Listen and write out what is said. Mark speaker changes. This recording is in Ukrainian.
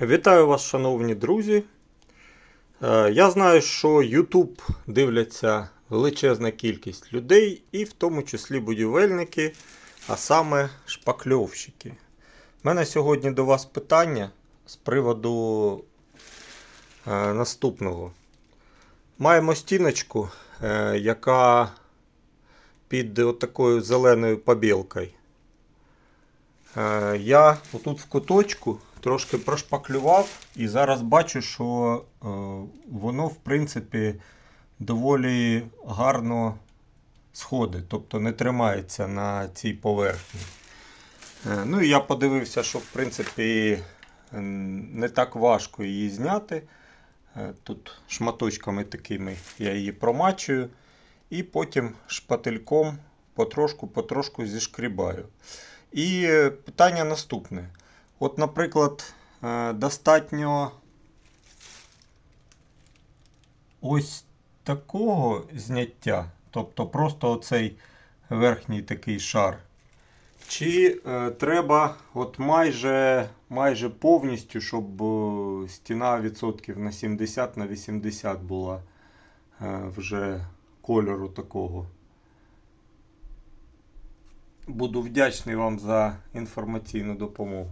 Speaker 1: Вітаю вас, шановні друзі. Е, Я знаю, що YouTube дивляться величезна кількість людей, і в тому числі будівельники, а саме шпакльовщики. У мене сьогодні до вас питання з приводу е, наступного. Маємо стіночку, е, яка під отакою зеленою побілкою. Я отут в куточку трошки прошпаклював і зараз бачу, що е, воно, в принципі, доволі гарно сходить, тобто не тримається на цій поверхні. Е, Ну і я подивився, що в принципі не так важко її зняти. Е, Тут шматочками такими я її промачую. І потім шпательком потрошку-потрошку зішкрібаю. І питання наступне. От, наприклад, е, достатньо ось такого зняття, тобто просто оцей верхній такий шар. Чи е, треба от майже, майже повністю, щоб е, стіна відсотків на 70 на 80 була е, вже кольору такого. Буду вдячний вам за інформаційну допомогу.